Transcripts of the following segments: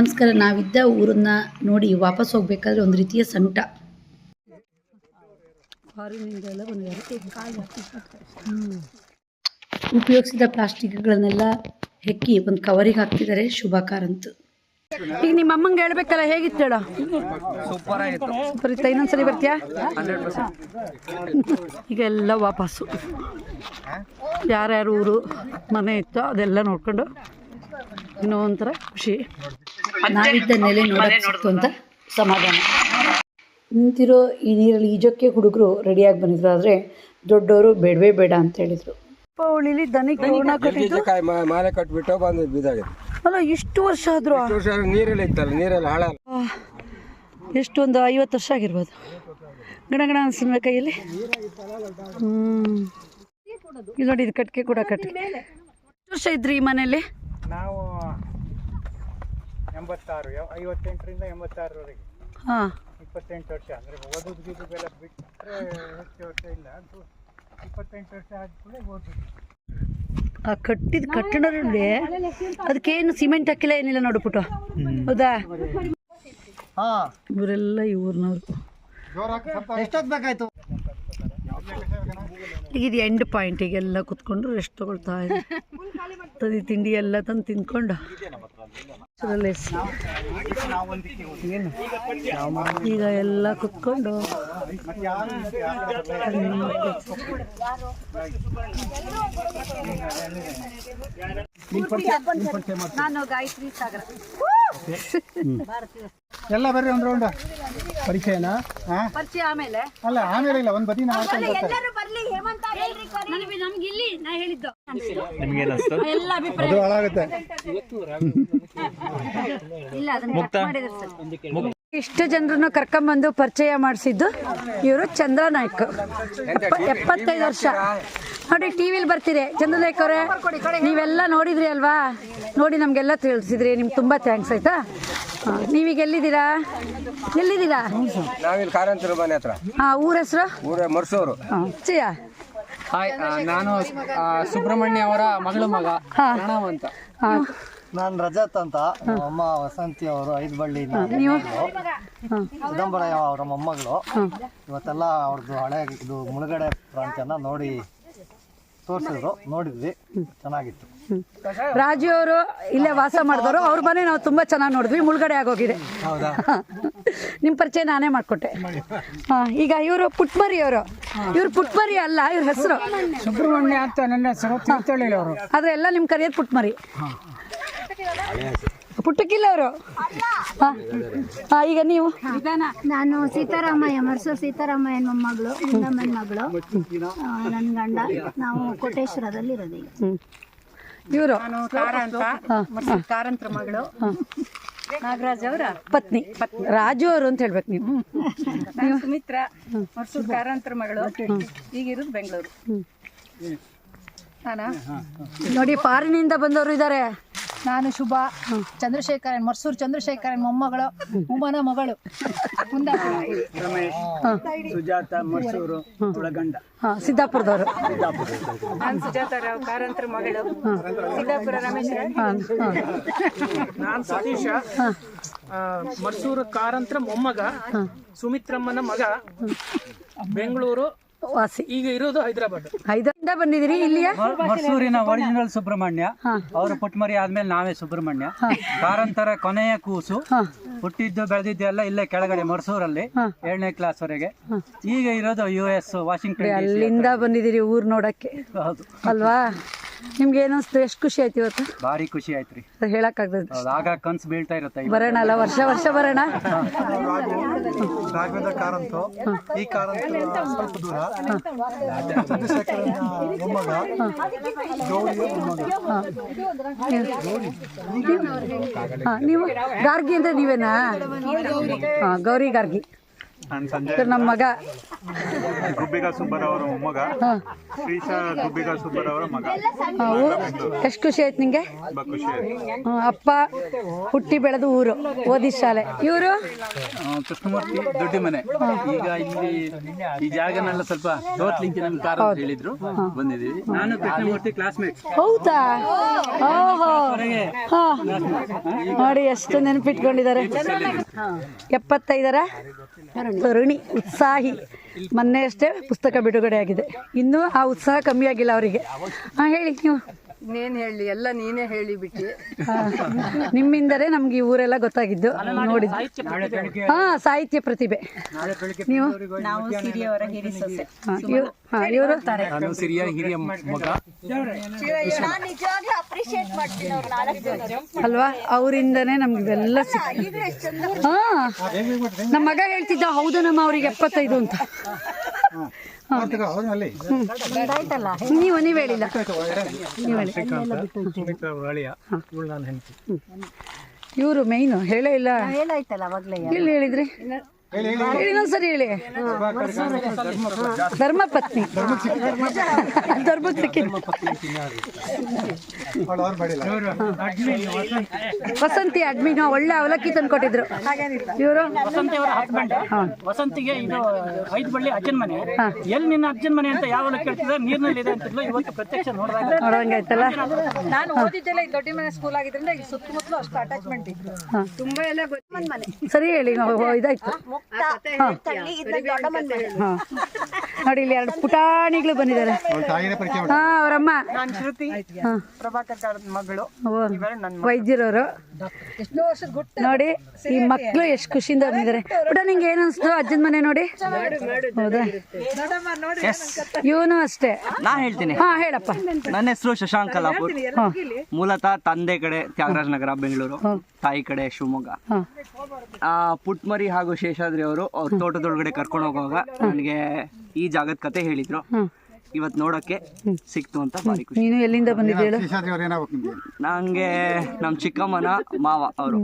ನಮಸ್ಕಾರ ನಾವಿದ್ದ ಊರನ್ನ ನೋಡಿ ವಾಪಸ್ ಹೋಗ್ಬೇಕಾದ್ರೆ ಒಂದು ರೀತಿಯ ಸಂಕಟ. ಉಪಯೋಗಿಸಿದ ಪ್ಲಾಸ್ಟಿಕ್ಗಳನ್ನೆಲ್ಲ ಹೆಕ್ಕಿ ಒಂದು ಕವರಿಗೆ ಹಾಕ್ತಿದ್ದಾರೆ. ಶುಭಕಾರ ಅಂತ ಈಗ ನಿಮ್ಮ ಅಮ್ಮಂಗೆ ಹೇಳ್ಬೇಕಲ್ಲ ಹೇಗಿತ್ತು ಹೇಳ? ಸೂಪರ್ ಆಗಿತ್ತು. ಸೂಪರ್ ಇತ್ತ. ಇನ್ನೊಂದ್ಸಲಿ ಬರ್ತೀಯಾ? ಈಗ ಎಲ್ಲ ವಾಪಸ್ಸು. ಯಾರ್ಯಾರು ಊರು ಮನೆ ಇತ್ತೋ ಅದೆಲ್ಲ ನೋಡ್ಕೊಂಡು ಇನ್ನೂ ಒಂಥರ ಖುಷಿ. ನಾವಿದ್ದ ನೆಲೆ ನೋಡೋದು ಅಂತ ಸಮಾಧಾನ. ನಿಂತಿರೋ ಈ ನೀರಲ್ಲಿ ಈಜಕ್ಕೆ ಹುಡುಗರು ರೆಡಿಯಾಗಿ ಬಂದಿದ್ರು ಆದರೆ ದೊಡ್ಡವರು ಬೇಡವೇ ಬೇಡ ಅಂತ ಹೇಳಿದ್ರು. ಉಳಿಲಿ ದನಿಗೆ ಹೂರ್ಣ ಕಟ್ಟಿದ್ದು? ಕಾಯಿ ಮಾ- ಮಾಲೆ ಕಟ್ಬಿಟ್ಟು ಬಂದು ಬಿದ್ದಾಗಿದೆ ಅಲ್ಲ ಇಷ್ಟು ವರ್ಷ ಆದರೂ? ನೀರಲ್ಲಿ ಇತ್ತಲ್ಲ ನೀರಲ್ಲಿ ಹಾಳಲ್ಲ ಎಷ್ಟೊಂದು ಐವತ್ತು ವರ್ಷ ಆಗಿರ್ಬೋದು. ಗಣ ಗಣ ಅನ್ಸಿನ ಕೈಯಲ್ಲಿ? ಹ್ಞೂ ಇಲ್ಲಿ ನೋಡಿ ಇದು ಕಟ್ಟಿಗೆ ಕೂಡ ಕಟ್ಟಿಗೆ ಎಷ್ಟು ವರ್ಷ ಇದ್ರಿ ಈ ಮನೇಲಿ ಎಂಬತ್ತಾರು ಎ- ಐವತ್ತೆಂಟರಿಂದ ಎಂಬತ್ತಾರರವರೆಗೆ. ಹಾಂ. ಇಪ್ಪತ್ತೆಂಟು ವರ್ಷ ಅಂದರೆ ಓದೋದು ಗೀದೋದೆಲ್ಲ ಬಿಟ್ಟರೆ ಹೆಚ್ಚು ವರ್ಷ ಇಲ್ಲ ಅದು ಇಪ್ಪತ್ತೆಂಟು ವರ್ಷ ಆದ್ಮೇಲೆ ಓದಿದ್ವಿ ಆ ಕಟ್ಟಿದ ಕಟ್ಟಡ ನೋಡಿ ಅದಕ್ಕೇನು ಸಿಮೆಂಟ್ ಹಾಕಿಲ್ಲ ಏನಿಲ್ಲ ನೋಡು ಪುಟ ಹೌದಾ? ಇವರೆಲ್ಲ ಇವ್ರನ್ನವ್ರು ಎಷ್ಟೊತ್ತು ಬೇಕಾಯ್ತು? ಈಗ ಇದು ಎಂಡ್ ಪಾಯಿಂಟ್ ಈಗೆಲ್ಲ ಕುತ್ಕೊಂಡು ರೆಸ್ಟ್ ತಗೊಳ್ತಾ ಇದೆ ತದಿ ತಿಂಡಿ ಎಲ್ಲ ತಂದು ಸ್- ಈಗ ಎಲ್ಲ ಕುತ್ಕೊಂಡು ನಾನು ಗಾಯತ್ರಿ ಸಾಗರ ಎಲ್ಲ ಬರ್ರಿ ಒಂದು ರೌಂಡ್ ಪರಿಚಯನಾ ಹಾಂ ಪರಿಚಯ ಆಮೇಲೆ. ಅಲ್ಲ ಆಮೇಲೆ ಇಲ್ಲ ಒಂದು ಬದಿ ನಮ್ಗೆ ಇಲ್ಲಿ ನಾ ಹೇಳಿದ್ದು. ಅದು ಹಾಳಾಗುತ್ತೆ. ಇಷ್ಟು ಜನರನ್ನು ಕರ್ಕೊಂಬಂದು ಪರಿಚಯ ಮಾಡಿಸಿದ್ದು ಇವರು ಚಂದ್ರ ನಾಯ್ಕ. ಎಪ್ಪತ್ತೈದು ವರ್ಷ. ನೋಡಿ ಟಿ ವಿಲಿ ಬರ್ತೀರಿ ಚಂದ್ರ ನಾಯ್ಕ ಅವರೇ ನೀವೆಲ್ಲ ನೋಡಿದ್ರಿ ಅಲ್ವಾ? ನೋಡಿ ನಮಗೆಲ್ಲ ತಿಳಿಸಿದ್ರಿ. ನಿಮ್ಗೆ ತುಂಬ ಥ್ಯಾಂಕ್ಸ್ ಆಯ್ತಾ? ನೀವೀಗ ಎಲ್ಲಿದ್ದೀರಾ? ಎಲ್ಲಿದ್ದೀರಾ? ನಾವಿಲ್ಲಿ ಕಾರಂತರ ಮನೆ ಹತ್ರ. ಹಾಂ ಊರ ಹೆಸರು? ಊರ ಮರ್ಸೂರು. ಚಿಯ ಹಾಯ್ ನಾನು ಆ, ಸುಬ್ರಹ್ಮಣ್ಯ ಅವರ ಮಗಳ ಮಗ ಪ್ರಣವ್ ಅಂತ ನಾನು ರಜತ್ ಅಂತ ಅಮ್ಮ ವಸಂತಿ ಅವರು ಐದು ಬಳ್ಳಿ ನೀವು? ಹಾಂ. ಚಿದಂಬರಯ್ಯ ಅವರ ಮೊಮ್ಮಗಳು. ಇವತ್ತೆಲ್ಲ ಅವ್ರದ್ದು ಹಳೆ ಇದು ಮುಳುಗಡೆ ಪ್ರಾಂತ್ಯನ ನೋಡಿ ತೋರಿಸಿದ್ರು ನೋಡಿದ್ವಿ. ಚೆನ್ನಾಗಿತ್ತು. ರಾಜು ಅವರು ಇಲ್ಲೇ ವಾಸ ಮಾಡಿದವರು. ಅವ್ರ ಮನೆ ನಾವು ತುಂಬ ಚೆನ್ನಾಗಿ ನೋಡಿದ್ವಿ. ಮುಳುಗಡೆ ಆಗೋಗಿದೆ. ನಿಮ್ಮ ಪರಿಚಯ ನಾನೇ ಮಾಡಿಕೊಟ್ಟೆ. ಹಾಂ ಈಗ ಇವರು ಪುಟ್ಮರಿ ಅವರು. ಇವ್ರು ಪುಟ್ಮರಿ ಅಲ್ಲ ಇವ್ರ ಹೆಸರು. ಸುಬ್ರಹ್ಮಣ್ಯ ಅಂತ ನನ್ನ ಹೆಸರು ಅವರು. ಆದರೆ ಎಲ್ಲ ನಿಮ್ಮ ಕರಿಯೋದು ಪುಟ್ಮರಿ. ಪುಟ್ಟಕ್ಕಿಲ್ಲ ಅವರು? ಹಾಂ ಹಾಂ ಈಗ ನೀವು? ನಾನು ಸೀತಾರಾಮಯ್ಯ ಮರ್ಸೂರು ಸೀತಾರಾಮಯ್ಯನ ಮೊಮ್ಮಗಳು ಮಗಳು. ನನ್ನ ಗಂಡ. ನಾವು ಕೋಟೇಶ್ವರದಲ್ಲಿ ಇರೋದು ಈಗ ಇವರು ಕಾರಂತರ ಮಗಳು. ನಾಗರಾಜ್ ಅವರ? ಪತ್ನಿ. ರಾಜು ಅವರು ಅಂತ ಹೇಳ್ಬೇಕು ನೀವು. ನಾನು ಸುಮಿತ್ರ ಮರ್ಸೂರ್ ಕಾರಂತ್ರ ಮಗಳು. ಈಗ ಇರೋದು ಬೆಂಗಳೂರು. ನಾನಾ? ನೋಡಿ ಫಾರಿನಿಂದ ಬಂದವರು ಇದ್ದಾರೆ ನಾನು ಶುಭ. ಚಂದ್ರಶೇಖರನ್ ಮರ್ಸೂರ್ ಚಂದ್ರಶೇಖರನ್ ಮೊಮ್ಮಗಳು ಉಮನ ಮಗಳು. ಕುಂದಾಪುರ ಸುಜಾತ ಮರ್ಸೂರು ತುಳಗಂಡ ಹಾಂ ಸಿದ್ದಾಪುರದವರು. ನಾನು ಸುಜಾತ ರಾವ್ ಕಾರಂತ್ರ ಮಗಳು. ಸಿದ್ದಾಪುರ ರಮೇಶ್ ನಾನು ಸತೀಶ. ಆ, ಮರ್ಸೂರು ಕಾರಂತ್ರ ಮೊಮ್ಮಗ ಸುಮಿತ್ರಮ್ಮನ ಮಗ ಬೆಂಗಳೂರು ವಾಸಿ. ಈಗ ಇರೋದು ಹೈದರಾಬಾದ್. ಹೈದರಾಬಾದ್ ಬಂದಿದ್ದೀರಿ ಇಲ್ಲಿಯ? ಮೈಸೂರಿನ ಒರಿಜಿನಲ್ ಸುಬ್ರಹ್ಮಣ್ಯ. ಅವರು ಪುಟ್ಮರಿ ಆದ್ಮೇಲೆ ನಾವೇ ಸುಬ್ರಹ್ಮಣ್ಯ. ಕಾರಂತರ ಕೊನೆಯ ಕೂಸು. ಹುಟ್ಟಿದ್ದು ಬೆಳೆದಿದ್ದು ಎಲ್ಲ ಇಲ್ಲೇ ಕೆಳಗಡೆ ಮರ್ಸೂರಲ್ಲಿ ಏಳನೇ ಕ್ಲಾಸ್ ವರೆಗೆ. ಈಗ ಇರೋದು ಯು ಎಸ್ ವಾಷಿಂಗ್ಟನ್. ಅಲ್ಲಿಂದ ಬಂದಿದ್ದೀರಿ ಊರು ನೋಡಕ್ಕೆ. ಹೌದು. ಅಲ್ವಾ? ನಿಮ್ಗೆ ಏನಿಸ್ತು ಎಷ್ಟು ಖುಷಿ ಆಯ್ತು ಇವತ್ತು? ಭಾರಿ ಖುಷಿ ಆಯ್ತ್ರಿ ರೀ. ಹೇಳಕ್ ಆಗ ಕನ್ಸು ಬೀಳ್ತಾ ಇರುತ್ತೆ. ಬರೋಣ ಅಲ್ಲ ವರ್ಷ ವರ್ಷ ಬರೋಣ? ರಾಘವೇಂದ್ರ ಕಾರಂತು. ಈ ಕಾರಂತ ಸ್ವಲ್ಪ ದೂರ. ಚಂದ್ರಶೇಖರನ ಮೊಮ್ಮಗ. ಗೌರಿಯ ಮೊಮ್ಮಗ ನೀವು ಗಾರ್ಗಿ ಅಂದ್ರೆ ನೀವೇನಾ? ಹಾಂ ಗೌರಿ ಗಾರ್ಗಿ. ನಾನು ಸಂಜೆ ಇವ್ರು ನಮ್ಮ ಮಗ. ಗುಬ್ಬಿಗ ಅವರ ಮೊಮ್ಮಗ. ಹಾ. ಶ್ರೀಶ ಗುಬ್ಬಿಗ ಅವರ ಮಗ. ಹಾ, ಎಷ್ಟು ಖುಷಿ ಆಯ್ತು ನಿಂಗೆ? ತುಂಬಾ ಖುಷಿ ಆಯ್ತು. ಹ್ಮ್, ಅಪ್ಪ ಹುಟ್ಟಿ ಬೆಳೆದು ಊರು ಓದಿ ಶಾಲೆ. ಇವರು? ಕೃಷ್ಣಮೂರ್ತಿ ದೊಡ್ಡ ಮನೆ ಈಗ ಇಲ್ಲಿ ಈ ಜಾಗನೆಲ್ಲ ಸ್ವಲ್ಪ ತೋರ್ಲಿಕ್ಕೆ ನಮ್ಗೆ ಕಾರ ಅಂತ ಹೇಳಿದ್ರು. ಬಂದಿದ್ದೀವಿ. ನಾನು ಕೃಷ್ಣಮೂರ್ತಿ ಕ್ಲಾಸ್ಮೇಟ್ ಹೌದಾ? ಓಹೋ. ಹಾ. ನೋಡಿ ಎಷ್ಟು ನೆನಪಿಟ್ಕೊಂಡಿದ್ದಾರೆ. ಎಪ್ಪತ್ತೈದರ? ತರುಣಿ ಉತ್ಸಾಹಿ. ಮೊನ್ನೆಯಷ್ಟೇ ಪುಸ್ತಕ ಬಿಡುಗಡೆ ಆಗಿದೆ ಇನ್ನೂ ಆ ಉತ್ಸಾಹ ಕಮ್ಮಿ ಆಗಿಲ್ಲ ಅವರಿಗೆ. ಹಾಂ ಹೇಳಿ ನೀವು. ಇನ್ನೇನ್ ಹೇಳಿ ಎಲ್ಲ ನೀನೇ ಹೇಳಿ ಬಿಟ್ಟಿ. ಹಾ. ನಿಮ್ಮಿಂದಲೇ ನಮ್ಗೆ ಈ ಊರೆಲ್ಲ ಗೊತ್ತಾಗಿದ್ದು. ನೋಡಿದ್ದು. ಹಾ ಸಾಹಿತ್ಯ ಪ್ರತಿಭೆ. ನೀವು? ನಾವು ಸಿರಿಯವರ ಹಿರಿ ಸೊಸೆ. ಹಾ, ಇವ್ರು ಹಾ ಇವರು ನಾನು ಸಿರಿಯ ಹಿರಿಯ ಮಗ. ಅಲ್ವಾ? ಅವರಿಂದನೇ ನಮ್ಗೆಲ್ಲ ಹಾ ನಮ್ಮ ಮಗ ಹೇಳ್ತಿದ್ದ ಹೌದು ನಮ್ಮ ಅವ್ರಿಗೆ ಎಪ್ಪತ್ತೈದು ಅಂತ. ನೀವು ನೀವು ಹೇಳಿಲ್ಲ. ನೀವು ಹೇಳಿ. ಇವರು ಮೈನು ಹೇಳೇ ಇಲ್ಲ. ಹೇಳಾಯ್ತಲ್ಲ ಅವಾಗ್ಲೇ ಎಲ್ಲಿ ಹೇಳಿದ್ರಿ? ಹೇಳಿ ಇನ್ನೊಂದ್ಸರಿ ಹೇಳಿ. ಧರ್ಮಪತ್ನಿ ಧರ್ಮಕ್ಕೆ ಸಿಕ್ಕಿದ್ದು ವಸಂತಿ ಅಡ್ಮಿನ ಒಳ್ಳೆ ಅವಲಕ್ಕಿ ತಂದ್ಕೊಟ್ಟಿದ್ರು. ಇವರು? ವಸಂತಿ ಅವರ ಹಸ್ಬೆಂಡ್ ವಸಂತಿಗೆ ಇದು ಐದು ಬಳ್ಳಿ ಅಜ್ಜನ ಮನೆ. ಎಲ್ಲಿ ನಿನ್ನ ಅಜ್ಜನ ಮನೆ ಅಂತ ಯಾವ ಕೇಳ್ತಿದ್ರೆ ನೀರ್ನಲ್ಲಿ ಇದೆ ಅಂತಿದ್ಲು. ಇವತ್ತು ಪ್ರತ್ಯಕ್ಷ ನೋಡಿದಾಗ ನೋಡೋಂಗಾಯ್ತಲ್ಲ ನಾನು ಓದಿದ್ದೆಲ್ಲ ಈ ದೊಡ್ಡ ಮನೆ ಸ್ಕೂಲ್ ಆಗಿದ್ರಿಂದ ಈ ಸುತ್ತಮುತ್ತಲು ಅಷ್ಟು ಅಟ್ಯಾಚ್ಮೆಂಟ್ ಇತ್ತು. ತುಂಬಾ ಎಲ್ಲ ಗೊತ್ತು ಸರಿ ಹೇಳಿ ನಾವು ಇದಾಯ್ತು ಹಾ. ನೋಡಿ ಇಲ್ಲಿ ಎರಡು ಪುಟಾಣಿಗಳು ಬಂದಿದ್ದಾರೆ. ಹಾ ಅವರಮ್ಮ. ನಾನು ಶ್ರುತಿ ಹಾ. ಪ್ರಭಾಕರ್ ಮಗಳು. ವೈದ್ಯರವರು. ಎಷ್ಟೋ ವರ್ಷದ ಗುಟ್ಟು ನೋಡಿ ಈ ಮಕ್ಕಳು ಎಷ್ಟು ಖುಷಿಯಿಂದ ಬಂದಿದ್ದಾರೆ. ಪುಟ ನಿಂಗೆ ಏನು ಅನ್ಸ್ತು? ಅಜ್ಜನ ಮನೆ ನೋಡಿ. ಹೌದಾ? ಇವನು ಅಷ್ಟೇ. ನಾ ಹೇಳ್ತೀನಿ. ಹಾ ಹೇಳಪ್ಪ. ನನ್ನ ಹೆಸರು ಶಶಾಂಕ್ ಕಲಾಪುರ್ ಮೂಲತಃ ತಂದೆ ಕಡೆ ತ್ಯಾಗರಾಜ ನಗರ ಬೆಂಗಳೂರು ತಾಯಿ ಕಡೆ ಶಿವಮೊಗ್ಗ. ಆ, ಪುಟ್ಮರಿ ಹಾಗೂ ಶೇಷಾದ್ರಿ ಅವರು ಅವ್ರ ತೋಟದೊಳಗಡೆ ಕರ್ಕೊಂಡು ಹೋಗುವಾಗ ನನಗೆ ಈ ಜಾಗದ ಕತೆ ಹೇಳಿದ್ರು. ಇವತ್ತು ನೋಡಕ್ಕೆ ಸಿಕ್ತು ಅಂತ ಭಾರಿ ಖುಷಿ. ನೀನು ಎಲ್ಲಿಂದ ಬಂದಿದ್ದೆ ಹೇಳು? ನಂಗೆ ನಮ್ಮ ಚಿಕ್ಕಮ್ಮನ ಮಾವ ಅವರು.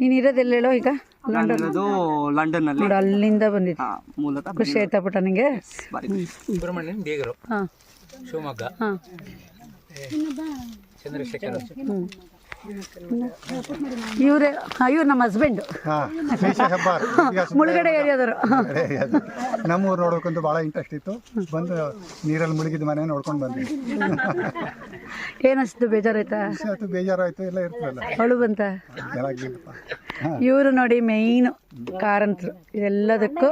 ನೀನು ಇರೋದೆಲ್ಲ ಹೇಳೋ ಈಗ? ನಾನಿರೋದು ಲಂಡನ್ ಅಲ್ಲಿ ನೋಡು ಅಲ್ಲಿಂದ ಬಂದಿದ್ದೆ. ಮೂಲತಃ ಖುಷಿ ಆಯ್ತಾ ಪುಟ್ಟ ನಿಂಗೆ? ಭಾರಿ ಖುಷಿ. ಸುಬ್ರಹ್ಮಣ್ಯನ್ ಬೇಗರು ಹಾ. ಶಿವಮೊಗ್ಗ. ಹಾ. ಚಂದ್ರಶೇಖರ್ ಇವ್ರೆ ಇವ್ರು ನಮ್ಮ ಹಸ್ಬೆಂಡ್ ಮುಳುಗಡೆ ಏರಿಯಾದವರು. ನಮ್ಮೂರು ನೋಡೋಕಂತೂ ಭಾಳ ಇಂಟ್ರೆಸ್ಟ್ ಇತ್ತು. ಬಂದು ನೀರಲ್ಲಿ ಮುಳುಗಿದ ಮನೆ ನೋಡ್ಕೊಂಡು ಬಂದ್ವಿ. ಏನಷ್ಟು ಬೇಜಾರಾಯ್ತಾ? ಅದು ಬೇಜಾರಾಯ್ತು ಎಲ್ಲ ಇರ್ತದಲ್ಲ. ಅಳು ಬಂತ? ಇವರು ನೋಡಿ ಮೇಯ್ನು ಕಾರಂತರು. ಇದೆಲ್ಲದಕ್ಕೂ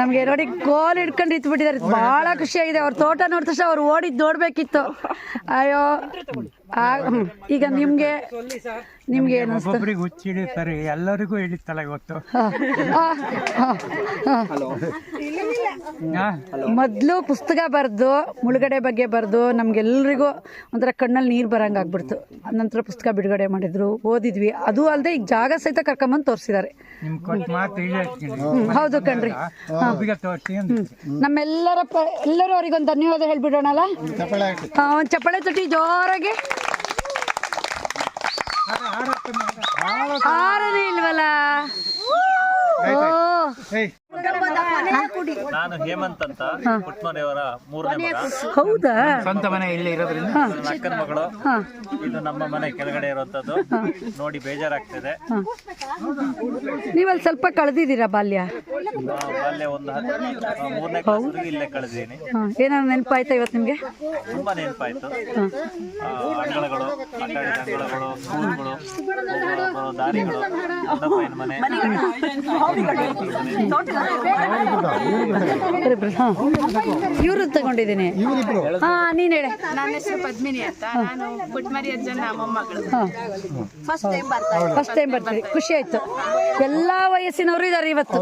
ನಮಗೆ ನೋಡಿ ಕೋಲ್ ಹಿಡ್ಕೊಂಡು ಇಟ್ಬಿಟ್ಟಿದ್ದಾರೆ ಬಹಳ ಖುಷಿಯಾಗಿದೆ. ಅವ್ರ ತೋಟ ನೋಡಿದ ತಕ್ಷಣ ಅವ್ರು ಓಡಿದ್ ನೋಡ್ಬೇಕಿತ್ತು. ಅಯ್ಯೋ. ಈಗ ನಿಮ್ಗೆ ನಿಮ್ಗೆ ಏನು ಅನಿಸ್ತು? ಒಬ್ಬೊಬ್ಬರಿಗೆ ಹುಚ್ಚಿ ಎಲ್ಲರಿಗೂ ಹೇಳಿತ್ತಲ್ಲ ಇವತ್ತು. ಮೊದಲು ಪುಸ್ತಕ ಬರೆದು ಮುಳುಗಡೆ ಬಗ್ಗೆ ಬರೆದು ನಮ್ಗೆಲ್ರಿಗೂ ಒಂಥರ ಕಣ್ಣಲ್ಲಿ ನೀರು ಬರಂಗೆ ಆಗ್ಬಿಡ್ತು. ನಂತರ ಪುಸ್ತಕ ಬಿಡುಗಡೆ ಮಾಡಿದ್ರು ಓದಿದ್ವಿ. ಅದು ಅಲ್ಲದೆ ಈಗ ಜಾಗ ಸಹಿತ ಕರ್ಕೊಂಬಂದು ತೋರಿಸಿದ್ದಾರೆ ನಿಮ್ ಕೊಟ್ಟು ಮಾತು ಈಗ ಹೇಳ್ತೀನಿ ಹೌದು ಕಣ್ರಿ. ಒಬ್ಬಿಗೆ ತೋರಿಸಿ ಅಂತ ನಮ್ಮೆಲ್ಲರ ಪ ಎಲ್ಲರೂ ಅವ್ರಿಗೊಂದು ಧನ್ಯವಾದ ಹೇಳ್ಬಿಡೋಣಲ್ಲ? ಅಲ್ಲ ಚಪ್ಪಳೆ ಚಪ್ಪಾಳೆ ತಟ್ಟಿ ಜೋರಾಗಿ. ಹಾರನೇ ಇಲ್ವಲ್ಲ ಓ ನಾನು ಹೇಮಂತ್ ಅಂತ ಪುಟ್ಮನೆಯವರ ಮೂರನೇ ಮಗ. ಹೌದಾ? ಸ್ವಂತ ಮನೆ ಇಲ್ಲಿ ಇರೋದ್ರಿಂದ? ನನ್ನ ಅಕ್ಕನ ಮಗಳು. ಇದು ನಮ್ಮ ಮನೆ ಕೆಳಗಡೆ ಇರುವಂತದ್ದು. ನೋಡಿ ಬೇಜಾರಾಗ್ತಿದೆ. ನೀವಲ್ಲಿ ಸ್ವಲ್ಪ ಕಳೆದಿದ್ದೀರಾ ಬಾಲ್ಯ? ಬಾಲ್ಯ ಒಂದು ಮೂರನೇ ಕ್ಲಾಸ್ ಇಲ್ಲೇ ಕಳೆದೀನಿ ಏನಾದ್ರು ನೆನಪಾಯ್ತಾ ಇವತ್ತು ನಿಮ್ಗೆ? ತುಂಬಾ ನೆನಪಾಯ್ತು. ಅಂಗಳಗಳು ಅಡ್ಡಾಡಿದ ಅಂಗಳಗಳು ಸ್ಕೂಲ್ಗಳು ದಾರಿಗಳು ಮನೆ. ಇವ್ರು ತಗೊಂಡಿದ್ದೀನಿ. ಹಾ ನೀನ್ ಹೇಳಿ. ನನ್ನ ಹೆಸರು ಪದ್ಮಿನಿ ಅಂತ. ನಾನು ಪುಟ್ಮರಿ ಅಜ್ಜನ ಮೊಮ್ಮಗಳು ಫಸ್ಟ್ ಟೈಮ್ ಬರ್ತೀವಿ ಖುಷಿ ಆಯ್ತು. ಎಲ್ಲಾ ವಯಸ್ಸಿನವರು ಇದಾರೆ ಇವತ್ತು.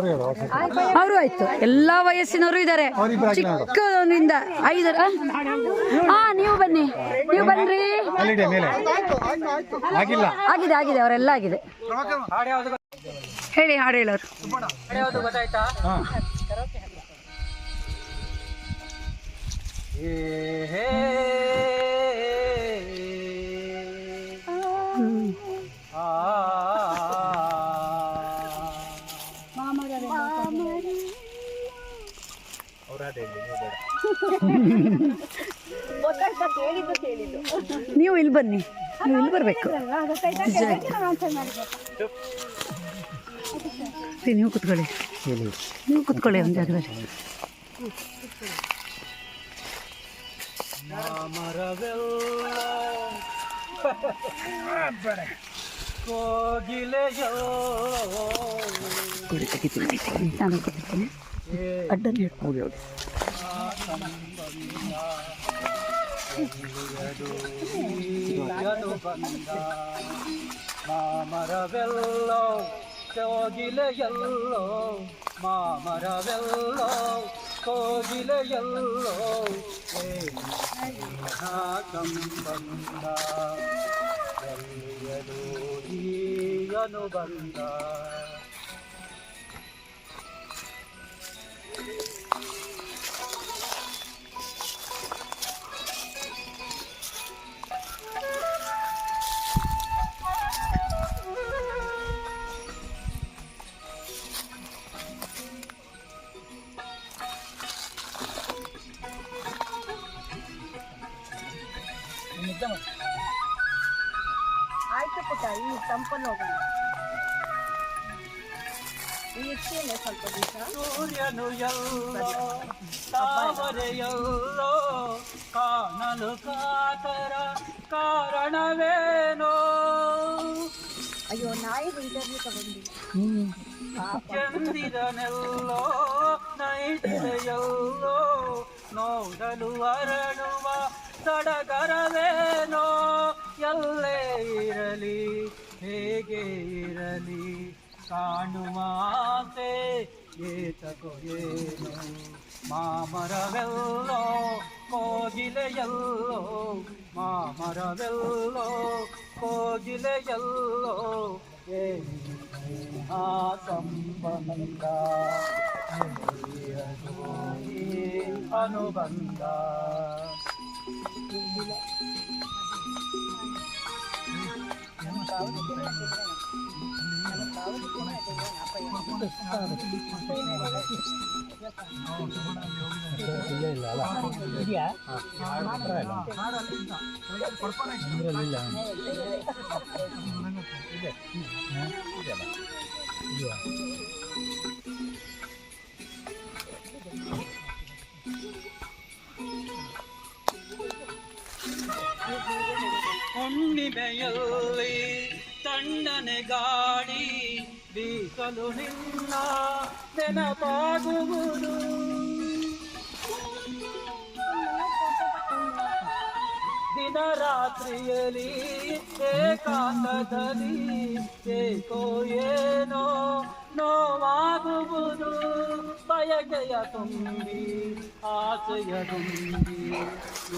ಅವರು ಆಯ್ತು. ಎಲ್ಲಾ ವಯಸ್ಸಿನವರು ಇದಾರೆ. ಚಿಕ್ಕದಿಂದ ಐದರ ಹಾ. ನೀವು ಬನ್ನಿ. ನೀವು ಬನ್ರಿ. ಆಗಿಲ್ಲ. ಆಗಿದೆ ಆಗಿದೆ. ಅವರೆಲ್ಲ ಆಗಿದೆ. ಹೇಳಿ ಹಾಡು ಹೇಳೋರು. ನೀವು ಇಲ್ಲಿ ಬನ್ನಿ. ನೀವು ಇಲ್ಲಿ ಬರಬೇಕು. ನೀವು ಕುತ್ಕೊಳ್ಳಿ. ನೀವು ಕುತ್ಕೊಳ್ಳಿ ಒಂದು ಜಾಗದಲ್ಲಿ. ನಾನು ಕೂತಿರ್ತೀನಿ ಅಡ್ಡ ನೀಡು. ಮಾಮರವೆಲ್ಲೋ ಕೋಗಿಲೆಯಲ್ಲೋ ಮಾಮರವೆಲ್ಲೋ. ಕೋಗಿಲೆಯಲ್ಲೋ ಸಂಬಂಧ ಎಲ್ಲಿಯದು ಈ ಅನುಬಂಧ ತಂಪನ್ನು ಹೋಗೋಣ ಈ ಇರ್ತೀಯಲ್ಲ ಸ್ವಲ್ಪ ದಿವಸ. ಸೂರ್ಯನು ಎಲ್ಲೋ ತಾವರೆಯಲ್ಲೋ ಕಾಣಲು ಕಾತರ ಕಾರಣವೇನೋ? ಅಯ್ಯೋ ನಾಯಿ ಇಂಟರ್ವ್ಯೂ ತಗೊಂಡಿಲ್ಲ ಚಂದಿರನೆಲ್ಲೋ ನೋಡಲು ಅರಳುವ ಸಡಗರವೇನೋ ಎಲ್ಲೇ ಇರಲಿ ಹೇಗೆ ಇರಲಿ ಕಾಣುವ ಆಸೆ ಏತಕೋ ಏನೋ ಮಾಮರವೆಲ್ಲೋ ಕೋಗಿಲೆಯಲ್ಲೋ ಮಾಮರವೆಲ್ಲೋ ಕೋಗಿಲೆಯಲ್ಲೋ ಏನು ಆ ಸಂಬಂಧ ಎಲ್ಲಿಯದೋ ಈ ಅನುಬಂಧ ಹುಣ್ಣಿಮೆಯಲ್ಲಿ ತಣ್ಣನೆ ಗಾಳಿ ಬೀಸಲು ನಿನ್ನ ನೆನಪಾಗುವುದು ದಿನ ರಾತ್ರಿಯಲ್ಲಿ ಏಕಾಂತದಲ್ಲಿ ಏಕೋ ಏನೋ ನೋವಾಗುವುದು ಬಯಕೆಯ ತುಂಬಿ ಆಸೆಯ ತುಂಬಿ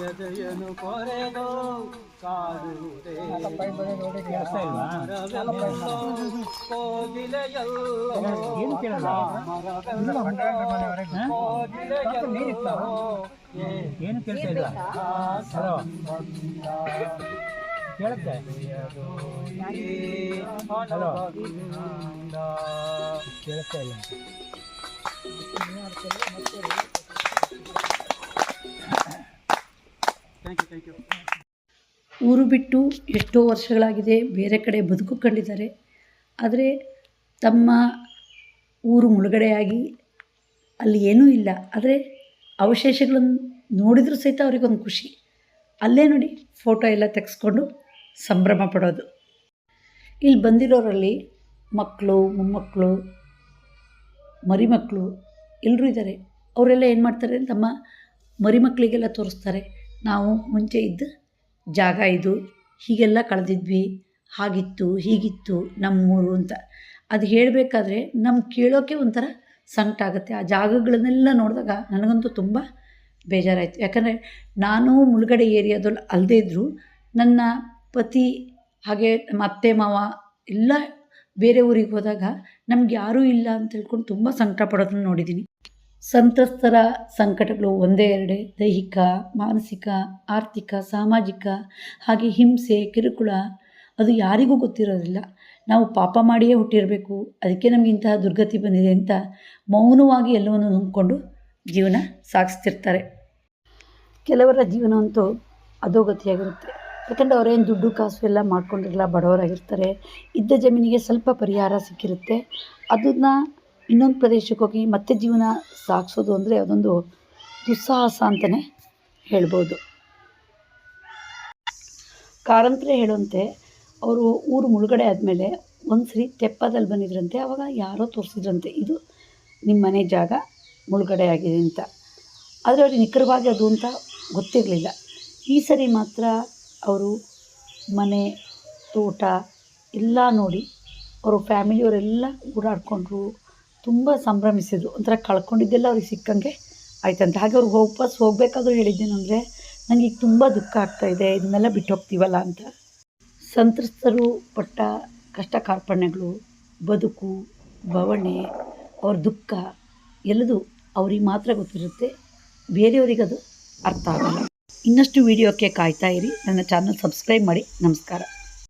ಎದೆಯನು ಕೊರೆದು ಕಾಡುವುದೇ ಮರವೆಲ್ಲೋ ಕೋಗಿಲೆಯಲ್ಲೋ ಮರವೆಲ್ಲೋ ಕೋಗಿಲೆಯಲ್ಲೋ ಏನು ಕೆಲಸ ಇಲ್ಲ ಕೇಳುತ್ತೆ ಹಲೋ ಕೇಳುತ್ತಾ ಇಲ್ಲ ಥ್ಯಾಂಕ್ ಯು ಥ್ಯಾಂಕ್ ಯು ಊರು ಬಿಟ್ಟು ಎಷ್ಟೋ ವರ್ಷಗಳಾಗಿದೆ, ಬೇರೆ ಕಡೆ ಬದುಕು ಕಂಡಿದ್ದಾರೆ. ಆದರೆ ತಮ್ಮ ಊರು ಮುಳುಗಡೆಯಾಗಿ ಅಲ್ಲಿ ಏನೂ ಇಲ್ಲ. ಆದರೆ ಅವಶೇಷಗಳನ್ನು ನೋಡಿದರೂ ಸಹಿತ ಅವರಿಗೊಂದು ಖುಷಿ. ಅಲ್ಲೇ ನೋಡಿ ಫೋಟೋ ಎಲ್ಲ ತೆಗೆಸ್ಕೊಂಡು ಸಂಭ್ರಮ ಪಡೋದು. ಇಲ್ಲಿ ಬಂದಿರೋರಲ್ಲಿ ಮಕ್ಕಳು, ಮೊಮ್ಮಕ್ಕಳು ಮರಿಮಕ್ಕಳು ಎಲ್ಲರೂ ಇದ್ದಾರೆ. ಅವರೆಲ್ಲ ಏನು ಮಾಡ್ತಾರೆ ತಮ್ಮ ಮರಿಮಕ್ಕಳಿಗೆಲ್ಲ ತೋರಿಸ್ತಾರೆ. ನಾವು ಮುಂಚೆ ಇದ್ದ ಜಾಗ ಇದು. ಹೀಗೆಲ್ಲ ಕಳೆದಿದ್ವಿ. ಹಾಗಿತ್ತು, ಹೀಗಿತ್ತು, ನಮ್ಮೂರು ಅಂತ. ಅದು ಹೇಳಬೇಕಾದ್ರೆ ನಮ್ಮ ಕೇಳೋಕ್ಕೆ ಒಂಥರ ಸಂಕಟ ಆಗುತ್ತೆ. ಆ ಜಾಗಗಳನ್ನೆಲ್ಲ ನೋಡಿದಾಗ ನನಗಂತೂ ತುಂಬ ಬೇಜಾರಾಯಿತು. ಯಾಕಂದರೆ ನಾನು ಮುಳುಗಡೆ ಏರಿಯಾದಲ್ಲಿ ಅಲ್ಲದೇ ಇದ್ದರೂ ನನ್ನ ಪತಿ, ಹಾಗೆ ನಮ್ಮ ಅತ್ತೆ, ಮಾವ ಎಲ್ಲ ಬೇರೆ ಊರಿಗೆ ಹೋದಾಗ ನಮ್ಗೆ ಯಾರೂ ಇಲ್ಲ ಅಂತ ಹೇಳ್ಕೊಂಡು ತುಂಬ ಸಂಕಟ ಪಡೋದನ್ನ ನೋಡಿದ್ದೀನಿ ಸಂತ್ರಸ್ತರ ಸಂಕಟಗಳು ಒಂದೇ ಎರಡೇ. ದೈಹಿಕ, ಮಾನಸಿಕ, ಆರ್ಥಿಕ, ಸಾಮಾಜಿಕ ಹಾಗೆ ಹಿಂಸೆ, ಕಿರುಕುಳ ಅದು ಯಾರಿಗೂ ಗೊತ್ತಿರೋದಿಲ್ಲ. ನಾವು ಪಾಪ ಮಾಡಿಯೇ ಹುಟ್ಟಿರಬೇಕು. ಅದಕ್ಕೆ ನಮಗೆ ಇಂತಹ ದುರ್ಗತಿ ಬಂದಿದೆ ಅಂತ ಮೌನವಾಗಿ ಎಲ್ಲವನ್ನು ನುಂಗ್ಕೊಂಡು ಜೀವನ ಸಾಗಿಸ್ತಿರ್ತಾರೆ. ಕೆಲವರ ಜೀವನ ಅಂತೂ ಅಧೋಗತಿಯಾಗಿರುತ್ತೆ. ಯಾಕಂದರೆ ಅವರೇನು ದುಡ್ಡು, ಕಾಸು ಎಲ್ಲ ಮಾಡ್ಕೊಂಡಿರಲ್ಲ, ಬಡವರಾಗಿರ್ತಾರೆ. ಇದ್ದ ಜಮೀನಿಗೆ ಸ್ವಲ್ಪ ಪರಿಹಾರ ಸಿಕ್ಕಿರುತ್ತೆ. ಅದನ್ನು ಇನ್ನೊಂದು ಪ್ರದೇಶಕ್ಕೆ ಹೋಗಿ ಮತ್ತೆ ಜೀವನ ಸಾಗಿಸೋದು ಅಂದರೆ ಅದೊಂದು ದುಸ್ಸಾಹಸ ಅಂತಲೇ ಹೇಳ್ಬೋದು. ಕಾರಂತರೇ ಹೇಳುವಂತೆ ಅವರು ಊರು ಮುಳುಗಡೆ ಆದಮೇಲೆ ಒಂದು ಸರಿ ತೆಪ್ಪದಲ್ಲಿ ಬಂದಿದ್ರಂತೆ ಆವಾಗ ಯಾರೋ ತೋರಿಸಿದ್ರಂತೆ, ಇದು ನಿಮ್ಮ ಮನೆ ಜಾಗ ಮುಳುಗಡೆ ಆಗಿದೆ ಅಂತ. ಆದರೆ ಅವ್ರಿಗೆ ನಿಖರವಾಗಿ ಅದು ಅಂತ ಗೊತ್ತಿರಲಿಲ್ಲ. ಈ ಸರಿ ಮಾತ್ರ ಅವರು ಮನೆ, ತೋಟ ಎಲ್ಲ ನೋಡಿ, ಅವರು ಫ್ಯಾಮಿಲಿಯವರೆಲ್ಲ ಓಡಾಡಿಕೊಂಡ್ರು. ತುಂಬ ಸಂಭ್ರಮಿಸಿದರು. ಒಂಥರ ಕಳ್ಕೊಂಡಿದ್ದೆಲ್ಲ ಅವ್ರಿಗೆ ಸಿಕ್ಕಂಗೆ ಆಯ್ತಂತೆ. ಹಾಗೆ ಅವ್ರಿಗೆ ವಾಪಸ್ ಹೋಗಬೇಕಾದ್ರೂ ಹೇಳಿದ್ದೇನೆಂದರೆ ನನಗೆ ಈಗ ತುಂಬ ದುಃಖ ಆಗ್ತಾಯಿದೆ ಇದನ್ನೆಲ್ಲ ಬಿಟ್ಟು ಹೋಗ್ತೀವಲ್ಲ ಅಂತ. ಸಂತ್ರಸ್ತರು ಪಟ್ಟ ಕಷ್ಟ ಕಾರ್ಪಣ್ಯಗಳು, ಬದುಕು, ಬವಣೆ, ಅವ್ರ ದುಃಖ ಎಲ್ಲದೂ ಅವ್ರಿಗೆ ಮಾತ್ರ ಗೊತ್ತಿರುತ್ತೆ. ಬೇರೆಯವರಿಗೆ ಅದು ಅರ್ಥ ಆಗಲ್ಲ. ಇನ್ನಷ್ಟು ವಿಡಿಯೋಕ್ಕೆ ಕಾಯ್ತಾ ಇರಿ. ನನ್ನ ಚಾನಲ್ ಸಬ್ಸ್ಕ್ರೈಬ್ ಮಾಡಿ. ನಮಸ್ಕಾರ.